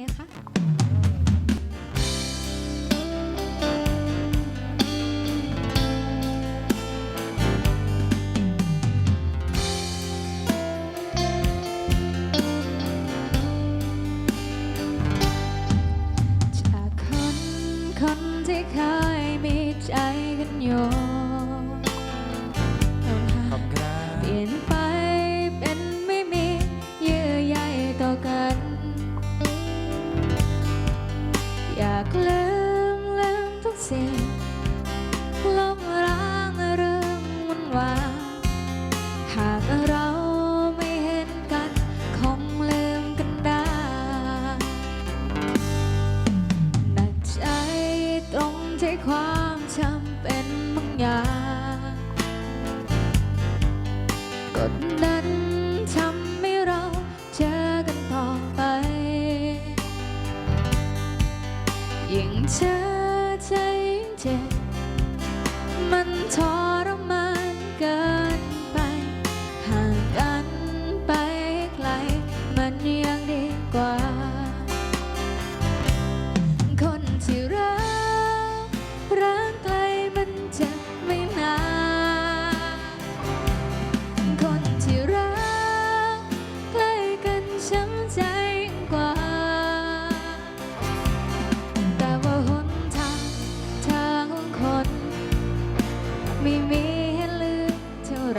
นะคะจากคนคนที่เคยมีใจกันอยู่ ความจำเป็นบางอย่างกดดันทำให้เราเจอกันต่อไป ยิ่งเจอใจยิ่งเจ็บมันทอ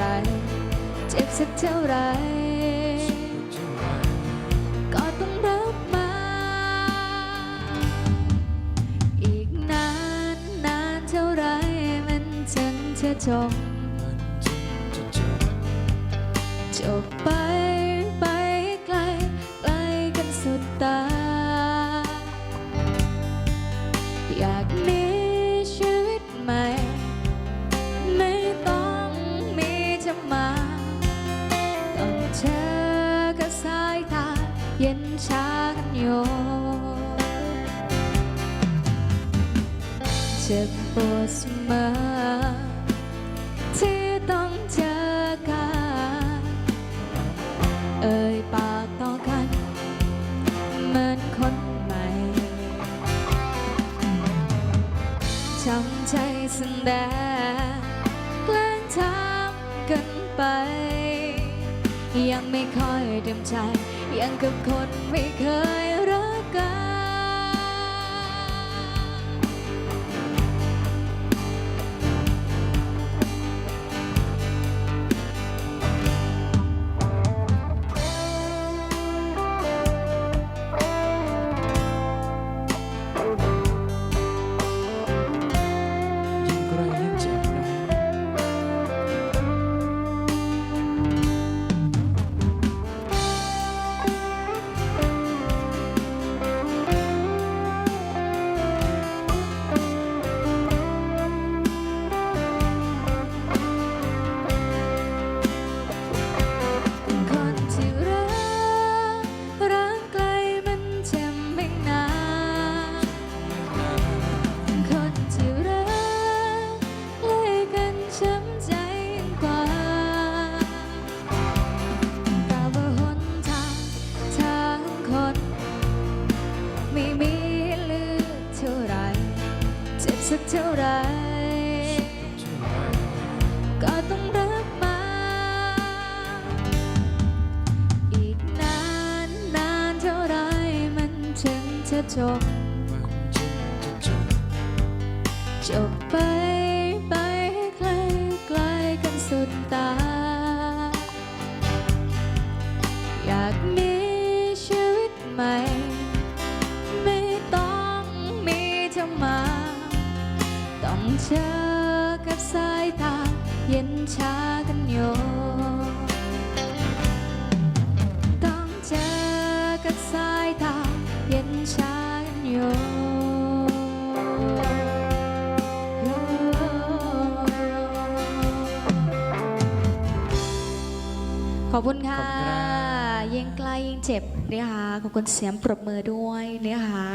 เท่าไรเจ็บสักเท่าไร ก็ต้องรับมา อีกนานนานเท่าไรมันถึงจะจบจบไป กันอยู่เจ็บปวดเสมอที่ต้องเจอกัน เอ่ยปากต่อกันเหมือนคนใหม่จำใจสันแดงแกล้งทำกันไป ยังไม่ค่อยเต็มใจ ยังกับคนไม่เคยรักกัน บจบจบไปไปให้ไกลไกลกันสุดตา อยากมีชีวิตใหม่ ไม่ต้องมีเธอมา ต้องเจอกับสายตา เย็นชากันอยู่ต้องเจอกับสาย ขอบคุณค่ะขอบคุณครับยิ่งใกล้ยิ่งเจ็บนะคะขอบคุณเสียงปรบมือด้วยนะคะ